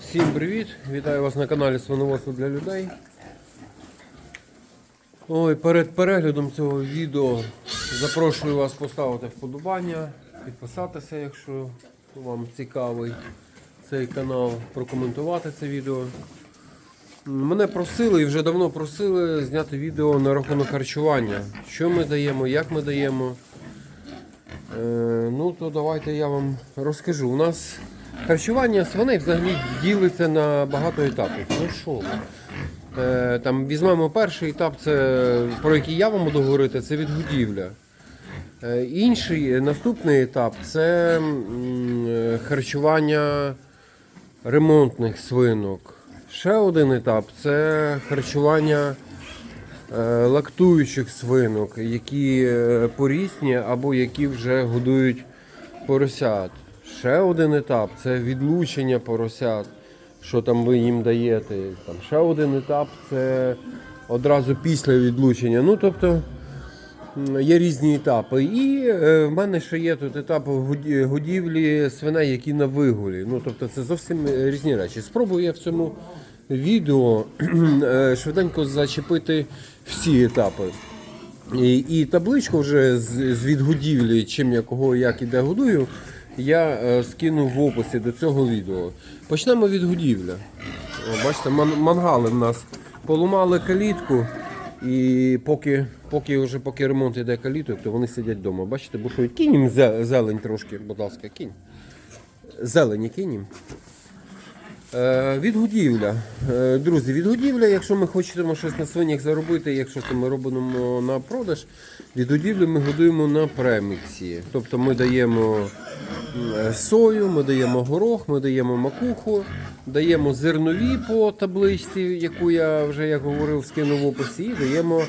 Всім привіт! Вітаю вас на каналі Свиноводство для людей. Ой, перед переглядом цього відео запрошую вас поставити вподобання, підписатися, якщо вам цікавий цей канал, прокоментувати це відео. Мене просили і вже давно просили зняти відео на рахунок харчування. Що ми даємо, як ми даємо. Е, ну то давайте я вам розкажу. У нас харчування свиней взагалі ділиться на багато етапів. Ну що? Е, там візьмемо перший етап, це про який я вам буду говорити, це відгодівля. Е, інший наступний етап це харчування ремонтних свинок. Ще один етап це харчування лактуючих свинок, які е, порісні або які вже годують поросят. Ще один етап це відлучення поросят, що там ви їм даєте. Там ще один етап це одразу після відлучення. Ну, тобто є різні етапи. І е, в мене ще є тут етап годівлі свиней, які на вигулі. Ну, тобто це зовсім е, різні речі. Спробую я в цьому відео е, швиденько зачепити всі етапи. І, і табличку вже з, з відгодівлі, чим я кого як і де годую, я е, скину в описі до цього відео. Почнемо від годівля. Бачите, ман, мангали в нас поламали калітку. І поки, поки, вже, поки ремонт йде каліток, то вони сидять вдома. Бачите, бушують. Кинь їм зелень трошки, будь ласка, кинь. Зелені кинь. Е, Відгодівля. Е, Друзі, відгодівля, якщо ми хочемо щось на свинях заробити, якщо це ми робимо на продаж, відгодівлю ми годуємо на преміксі. Тобто ми даємо сою, ми даємо горох, ми даємо макуху, даємо зернові по табличці, яку я вже як говорив, скинув в описі, і даємо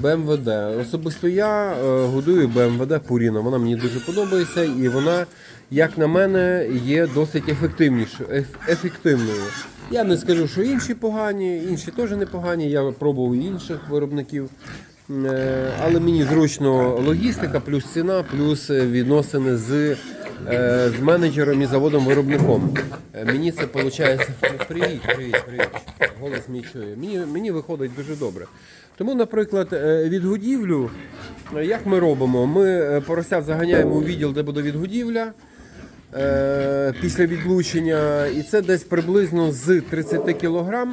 БМВД. Особисто я е, годую БМВД Пуріна. Вона мені дуже подобається і вона, як на мене, є досить ефективнішою. ефективною. Я не скажу, що інші погані, інші теж непогані. Я пробував інших виробників. Е, Але мені зручно логістика, плюс ціна, плюс е, відносини з, е, з менеджером і заводом-виробником. Е, Мені це виходить. Привіт, привіт, привіт. Голос мій чує. Мені, мені виходить дуже добре. Тому, наприклад, е, відгодівлю, е, як ми робимо? Ми е, поросят заганяємо у відділ, де буде відгодівля е, після відлучення, і це десь приблизно з 30 кг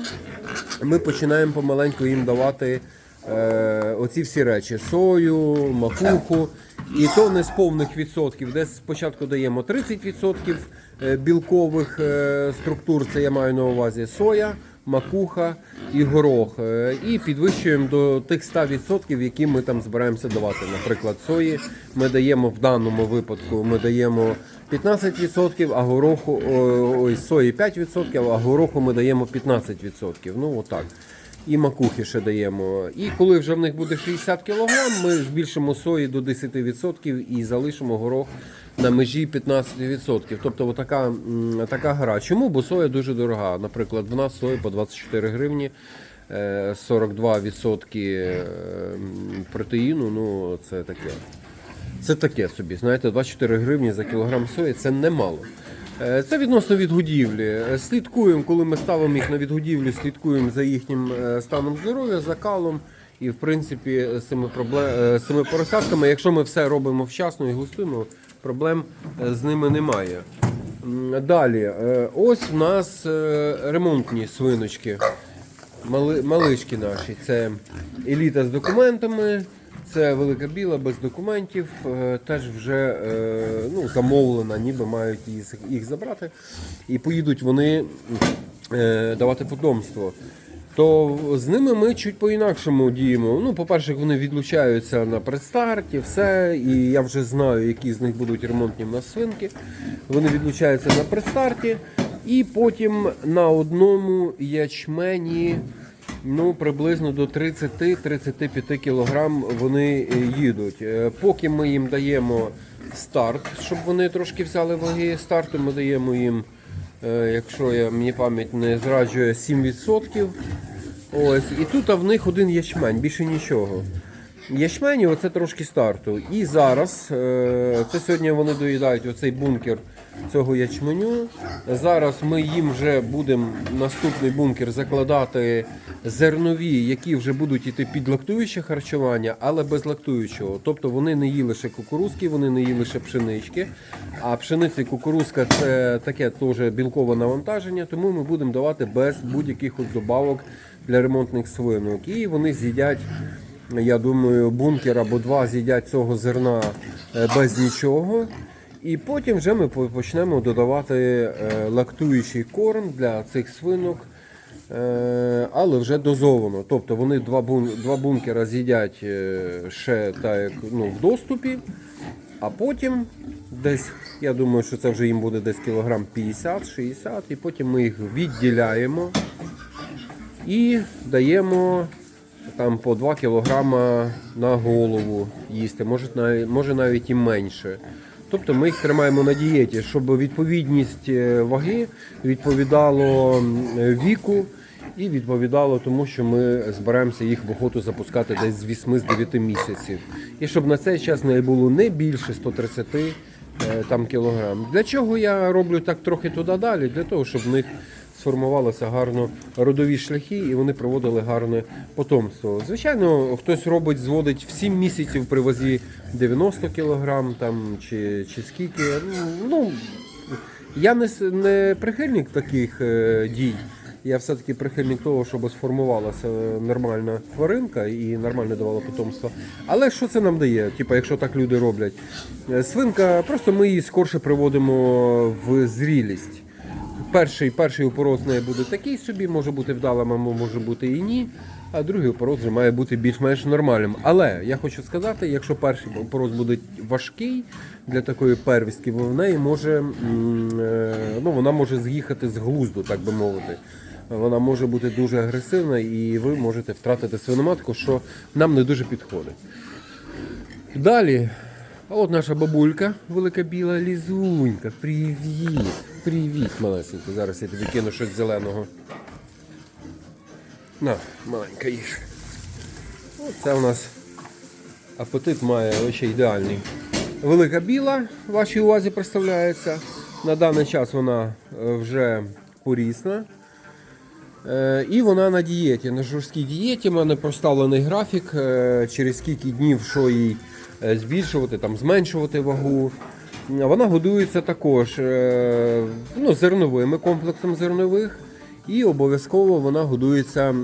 ми починаємо помаленьку їм давати е, оці всі речі: сою, макуху. І то не з повних відсотків. Десь спочатку даємо 30% е, білкових е, структур, це я маю на увазі соя, макуха і горох. Е, І підвищуємо до тих 100%, які ми там збираємося давати. Наприклад, сої ми даємо в даному випадку, ми даємо 15%, а гороху ой, сої 5%, а гороху ми даємо 15%. Ну отак. І макухи ще даємо. І коли вже в них буде 60 кг, ми збільшимо сої до 10% і залишимо горох на межі 15%. Тобто отака, така гра. Чому? Бо соя дуже дорога. Наприклад, в нас соя по 24 гривні. е, 42% е, протеїну, ну це таке. Це таке собі, знаєте, 24 гривні за кілограм сої це немало. Е, Це відносно відгодівлі. Е, Слідкуємо, коли ми ставимо їх на відгодівлю, слідкуємо за їхнім е, станом здоров'я, закалом. І в принципі з цими, проблем, з цими поросятками, якщо ми все робимо вчасно і густимо, проблем з ними немає. Далі, ось в нас ремонтні свиночки. Мали, малишки наші. Це еліта з документами, це велика біла без документів. е, Теж вже е, ну, замовлена, ніби мають їх, забрати. І поїдуть вони е, давати потомство. То з ними ми чуть по-інакшому діємо. Ну, по-перше, вони відлучаються на предстарті, все. І я вже знаю, які з них будуть ремонтні в свинки. Вони відлучаються на предстарті. І потім на одному ячмені ну, приблизно до 30-35 кг вони е, їдуть. Е, Поки ми їм даємо старт, щоб вони трошки взяли ваги старту, ми даємо їм, е, якщо я, мені пам'ять не зраджує, 7%. Ось, і тут в них один ячмень, більше нічого. ячменю, оце трошки старту. І зараз, це сьогодні вони доїдають оцей бункер цього ячменю. Зараз ми їм вже будемо наступний бункер закладати зернові, які вже будуть йти під лактуюче харчування, але без лактуючого. Тобто вони не їли ще кукурузки, вони не їли ще пшенички. А пшениця і кукурузка це таке теж білкове навантаження, тому ми будемо давати без будь-яких добавок для ремонтних свинок. І вони з'їдять. Я думаю, бункер або два з'їдять цього зерна е, без нічого. І потім вже ми почнемо додавати е, лактуючий корм для цих свинок, е, але вже дозовано. Тобто вони два, бункера з'їдять е, ще так, ну, в доступі, а потім десь, я думаю, що це вже їм буде десь кілограм 50-60, і потім ми їх відділяємо і даємо там по 2 кілограма на голову їсти, може навіть, може навіть і менше. Тобто ми їх тримаємо на дієті, щоб відповідність е, ваги відповідало віку і відповідало тому, що ми збираємося їх в охоту запускати десь з 8-9 місяців. І щоб на цей час не було не більше 130 е, там, кілограм. Для чого я роблю так трохи туди далі? Для того, щоб в них сформувалися гарно родові шляхи і вони проводили гарне потомство. Звичайно, хтось робить, зводить в 7 місяців при вазі 90 кг там, чи, чи скільки. Ну, я не, не прихильник таких е, дій. Я все-таки прихильник того, щоб сформувалася нормальна тваринка і нормально давала потомство. Але що це нам дає? Типа, якщо так люди роблять, Е, свинка, просто ми її скорше приводимо в зрілість. Перший, перший опорос в неї буде такий собі, може бути вдалим, а може бути і ні. А другий опорос вже має бути більш-менш нормальним. Але я хочу сказати, якщо перший опорос буде важкий для такої первістки, в неї може, е, ну, вона може з'їхати з глузду, так би мовити. Вона може бути дуже агресивна і ви можете втратити свиноматку, що нам не дуже підходить. Далі. А от наша бабулька, велика біла лізунька. Привіт. Привіт, малесенька. Зараз я тобі кину щось зеленого. На, маленька їж. Оце у нас апетит має лише ідеальний. Велика біла вашій увазі представляється. На даний час вона е, вже порісна. Е, І вона на дієті, на жорсткій дієті. У мене поставлений графік, е, через скільки днів що їй збільшувати, там, зменшувати вагу. Вона годується також е, ну, зерновими комплексом зернових. І обов'язково вона годується,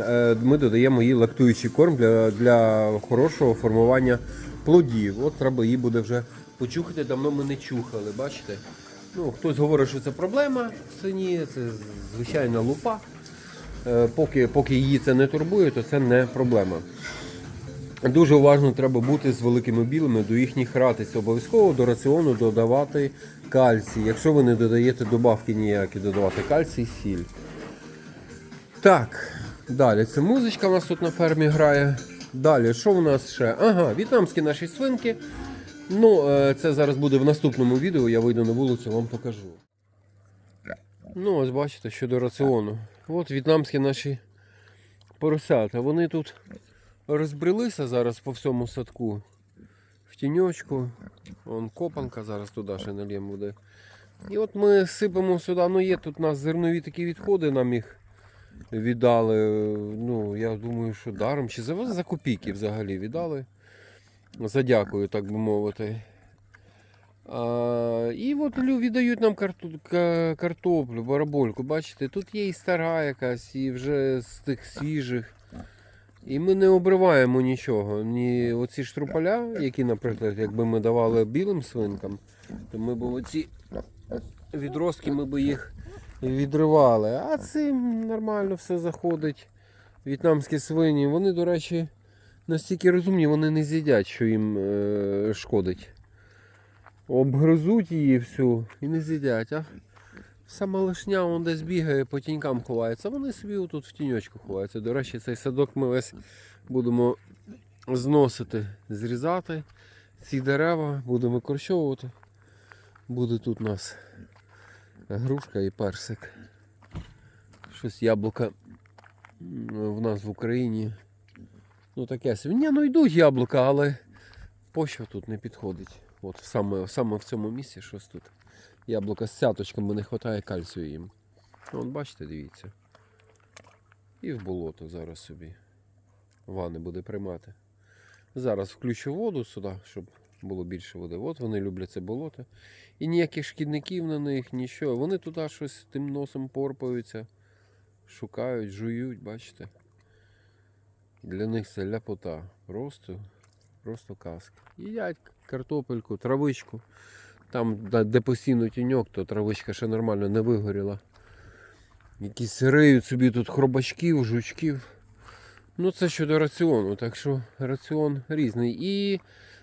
е, ми додаємо їй лактуючий корм для, для хорошого формування плодів. От треба її буде вже почухати, давно ми не чухали, бачите? Ну, хтось говорить, що це проблема в сині, це звичайна лупа. Е, Поки, поки її це не турбує, то це не проблема. Дуже уважно треба бути з великими білими до їхніх ратиць. Обов'язково до раціону додавати кальцій. Якщо ви не додаєте добавки ніякі, додавати кальцій, сіль. Так, далі це музичка у нас тут на фермі грає. Далі, що у нас ще? Ага, в'єтнамські наші свинки. Ну, е, це зараз буде в наступному відео, я вийду на вулицю, вам покажу. Ну, ось бачите, щодо раціону. От в'єтнамські наші поросята. Вони тут розбрелися зараз по всьому садку. В тіньочку. Вон копанка зараз туди ще налєм буде. І от ми сипемо сюди. Ну є тут у нас зернові такі відходи, нам їх віддали. Ну, я думаю, що даром. Чи за, за копійки взагалі віддали. За дякую, так би мовити. А, і от віддають нам картоплю, барабольку. Бачите, тут є і стара якась, і вже з тих свіжих. І ми не обриваємо нічого. Ні оці штруполя, які, наприклад, якби ми давали білим свинкам, то ми б оці відростки ми б їх відривали. А цим нормально все заходить. В'єтнамські свині, вони, до речі, настільки розумні, вони не з'їдять, що їм е, шкодить. Обгризуть її всю і не з'їдять. А сама лишня вон десь бігає, по тінькам ховається. Вони собі тут в тіньочку ховаються. До речі, цей садок ми весь будемо зносити, зрізати. Ці дерева будемо викорчовувати. Буде тут у нас грушка і персик. Щось яблука в нас в Україні Ну таке. Ні, ну йдуть яблука, але почва тут не підходить. От саме, саме в цьому місці щось тут. Яблука з цяточками не вистачає кальцію їм. Ну, от бачите, дивіться. І в болото зараз собі вани буде приймати. Зараз включу воду сюди, щоб було більше води. От вони люблять це болото. І ніяких шкідників на них, нічого. Вони туди щось тим носом порпаються, шукають, жують, бачите. Для них це ляпота. Просто, просто казка. Їдять картопельку, травичку. Там, де- постійно тіньок, то травичка ще нормально не вигоріла. Якісь риють собі тут хробачків, жучків. Ну, це щодо раціону, так що раціон різний. І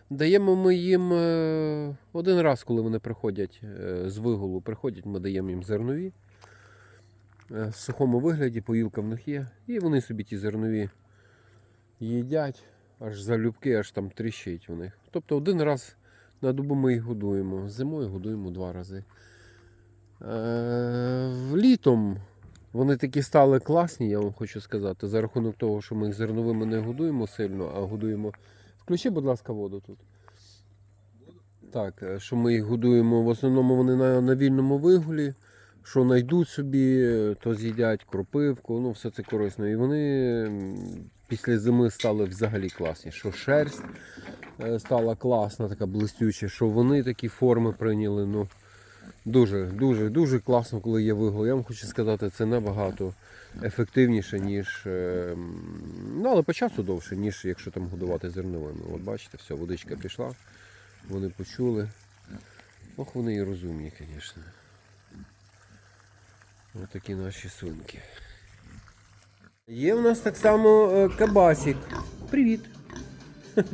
даємо ми їм е, один раз, коли вони приходять е, з вигулу, приходять, ми даємо їм зернові. Е, В сухому вигляді, поїлка в них є. І вони собі ті зернові їдять, аж залюбки, аж там тріщить у них. Тобто один раз на добу ми їх годуємо. Зимою годуємо два рази. Е, літом вони такі стали класні, я вам хочу сказати, за рахунок того, що ми їх зерновими не годуємо сильно, а годуємо. Включи, будь ласка, воду тут. Так, е, що ми їх годуємо, в основному вони на, на вільному вигулі, що знайдуть собі, то з'їдять кропивку, ну все це корисно. І вони після зими стали взагалі класні. Що шерсть е, стала класна, така блистюча, що вони такі форми прийняли. Ну, Дуже, дуже, дуже класно, коли є вигул. Я вам хочу сказати, це набагато ефективніше, ніж. е, Ну, але по часу довше, ніж якщо там годувати зерновими. От бачите, все, водичка пішла, вони почули. Ох, вони і розумні, звісно. Ось такі наші сумки. Є в нас так само е, кабасик. Привіт.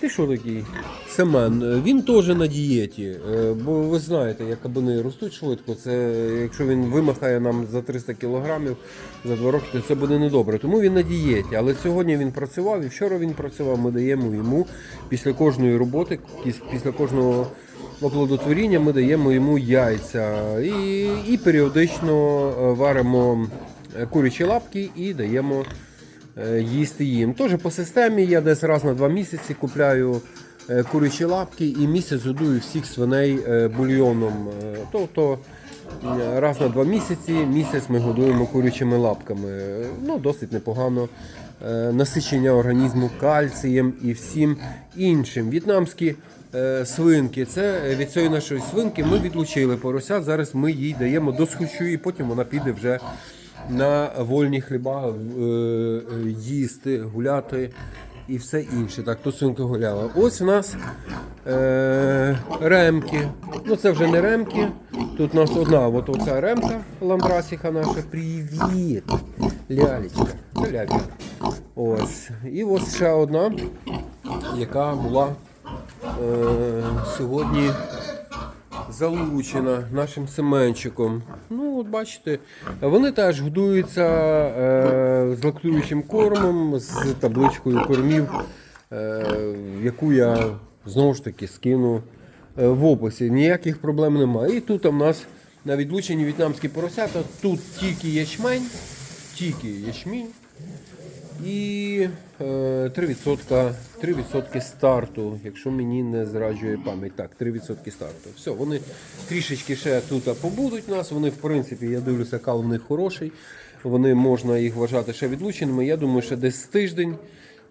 Ти що такий? Семен, він теж на дієті, е, бо ви знаєте, як кабани ростуть швидко. Це якщо він вимахає нам за 300 кілограмів за 2 роки, то це буде недобре. Тому він на дієті. Але сьогодні він працював і вчора він працював. Ми даємо йому після кожної роботи, після кожного оплодотворіння ми даємо йому яйця і, і періодично е, варимо е, курячі лапки і даємо е, їсти їм. Теж по системі я десь раз на два місяці купляю курячі лапки і місяць годую всіх свиней бульйоном. Тобто раз на два місяці місяць ми годуємо курячими лапками. Ну, досить непогано. Насичення організму кальцієм і всім іншим. В'єтнамські свинки. Це від цієї нашої свинки ми відлучили порося. Зараз ми їй даємо досхочу і потім вона піде вже на вольні хліба е, е, їсти, гуляти і все інше. Так, то свинка гуляла. Ось у нас е, ремки. Ну це вже не ремки. Тут у нас одна от оця ремка ландрасіха наша. Привіт! Лялечка. Лялька. Ось. І ось ще одна, яка була е, сьогодні залучена нашим Семенчиком. Ну, от бачите, вони теж годуються е, з лактуючим кормом, з табличкою кормів, е, яку я знову ж таки скину в описі. Ніяких проблем немає. І тут у нас на відлучені в'єтнамські поросята, тут тільки ячмень, тільки ячмінь. І е, 3%, 3% старту, якщо мені не зраджує пам'ять. Так, 3% старту. Все, вони трішечки ще тут побудуть нас. Вони, в принципі, я дивлюся, кал в них хороший. Вони можна їх вважати ще відлученими. Я думаю, що десь тиждень.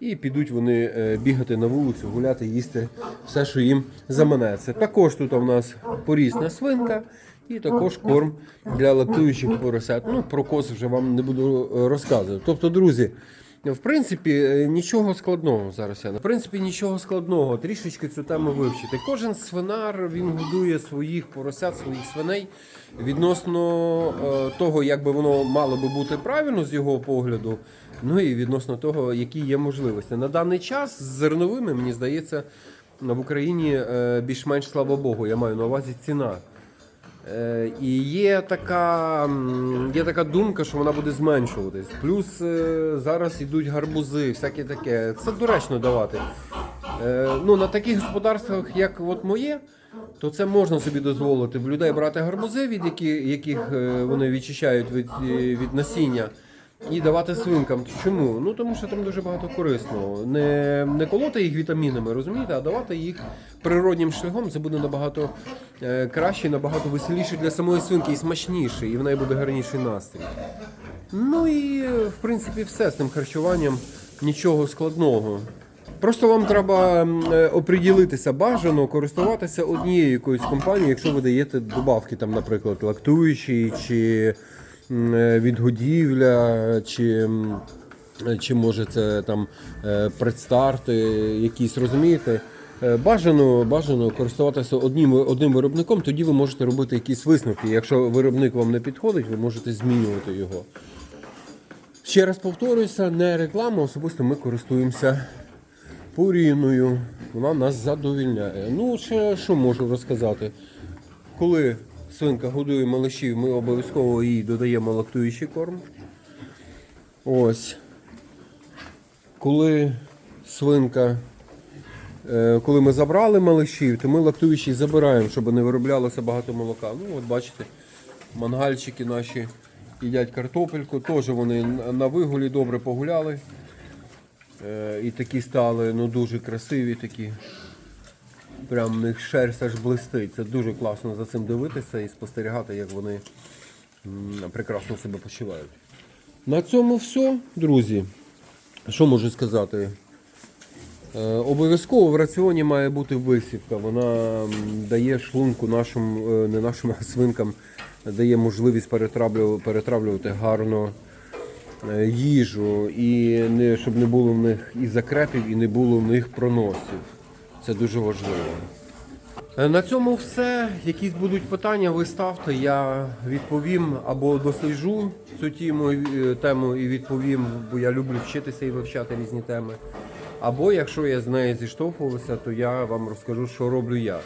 І підуть вони е, бігати на вулицю, гуляти, їсти все, що їм заманеться. Також тут у нас порісна свинка і також корм для лактуючих поросят. Ну, про коз вже вам не буду розказувати. Тобто, друзі, в принципі, е, нічого складного зараз я. В принципі, нічого складного. Трішечки цю тему вивчити. Кожен свинар він годує своїх поросят, своїх свиней відносно е, того, як би воно мало би бути правильно з його погляду. Ну і відносно того, які є можливості. На даний час з зерновими, мені здається, в Україні е, більш-менш слава Богу, я маю на увазі ціна. Е, І є така, є така думка, що вона буде зменшуватись. Плюс е, зараз йдуть гарбузи, всяке таке. Це доречно давати. Е, Ну, на таких господарствах, як от моє, то це можна собі дозволити в людей брати гарбузи, від яких, яких вони відчищають від, від насіння. І давати свинкам. Чому? Ну тому що там дуже багато корисного. Не, не колоти їх вітамінами, розумієте, а давати їх природнім шляхом. Це буде набагато е, краще, набагато веселіше для самої свинки і смачніше, і в неї буде гарніший настрій. Ну і в принципі все з тим харчуванням, нічого складного. Просто вам треба е, оприділитися бажано, користуватися однією якоюсь компанією, якщо ви даєте добавки, там, наприклад, лактуючі, чи відгодівля, чи, е, чи може це там е, предстарти якісь, розумієте? Е, Бажано, бажано користуватися одним, одним виробником, тоді ви можете робити якісь висновки. Якщо виробник вам не підходить, ви можете змінювати його. Ще раз повторююся, не реклама, особисто ми користуємося Пуріною. Вона нас задовільняє. Ну, ще що можу розказати? Коли свинка годує малишів, ми обов'язково їй додаємо лактуючий корм. Ось. Коли свинка, е, коли ми забрали малишів, то ми лактуючий забираємо, щоб не вироблялося багато молока. Ну, от бачите, мангальчики наші їдять картопельку, теж вони на- на вигулі добре погуляли. Е, І такі стали ну, дуже красиві такі. Прям в них шерсть аж блистить. Це дуже класно за цим дивитися і спостерігати, як вони прекрасно себе почувають. На цьому все, друзі. Що можу сказати? Е, Обов'язково в раціоні має бути висівка. Вона дає шлунку нашим, е, не нашим а свинкам, дає можливість перетравлювати, гарно е, їжу, і не, щоб не було в них і закрепів, і не було в них проносів. Це дуже важливо. Е, На цьому все. Якісь будуть питання, ви ставте, я відповім або досліджу цю тему, е, тему і відповім, бо я люблю вчитися і вивчати різні теми. Або якщо я з нею зіштовхувався, то я вам розкажу, що роблю я.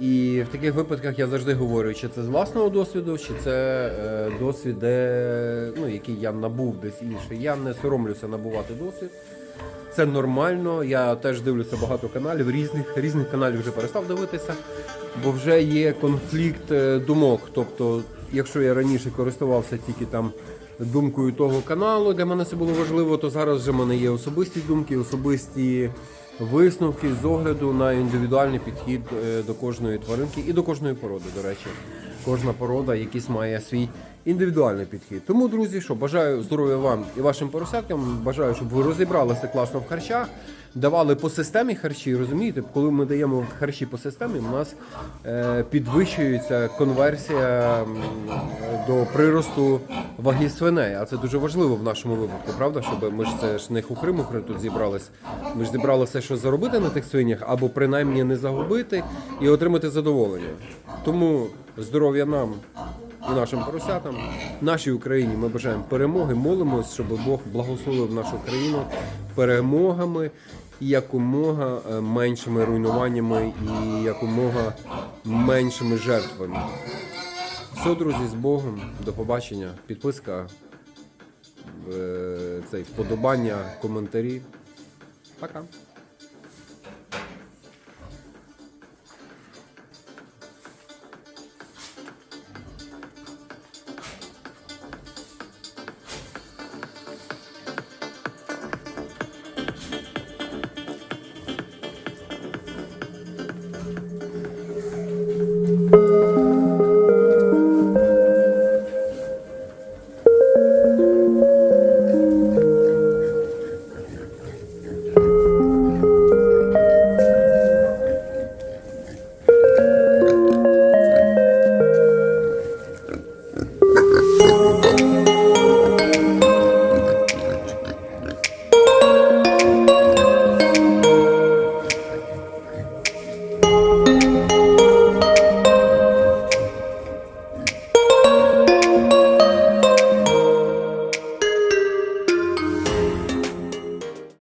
І в таких випадках я завжди говорю, чи це з власного досвіду, чи це е, досвід, де, ну, який я набув десь інший. Я не соромлюся набувати досвід. Це нормально. Я теж дивлюся багато каналів, різних різних каналів вже перестав дивитися, бо вже є конфлікт е, думок. Тобто, якщо я раніше користувався тільки там думкою того каналу, для мене це було важливо, то зараз вже в мене є особисті думки, особисті висновки з огляду на індивідуальний підхід е, до кожної тваринки і до кожної породи, до речі. Кожна порода якийсь має свій індивідуальний підхід. Тому, друзі, що бажаю здоров'я вам і вашим поросяткам. Бажаю, щоб ви розібралися класно в харчах, давали по системі харчі. Розумієте, коли ми даємо харчі по системі, у нас е, підвищується конверсія до приросту ваги свиней. А це дуже важливо в нашому випадку, правда? Щоб ми ж це ж не хухри-мухри тут зібрались. Ми ж зібралися, що заробити на тих свинях, або принаймні не загубити і отримати задоволення. Тому здоров'я нам і нашим поросятам, нашій Україні. Ми бажаємо перемоги, молимось, щоб Бог благословив нашу країну перемогами і якомога е, меншими руйнуваннями і якомога меншими жертвами. Все, друзі, з Богом. До побачення. Підписка, е, цей, вподобання, коментарі. Пока.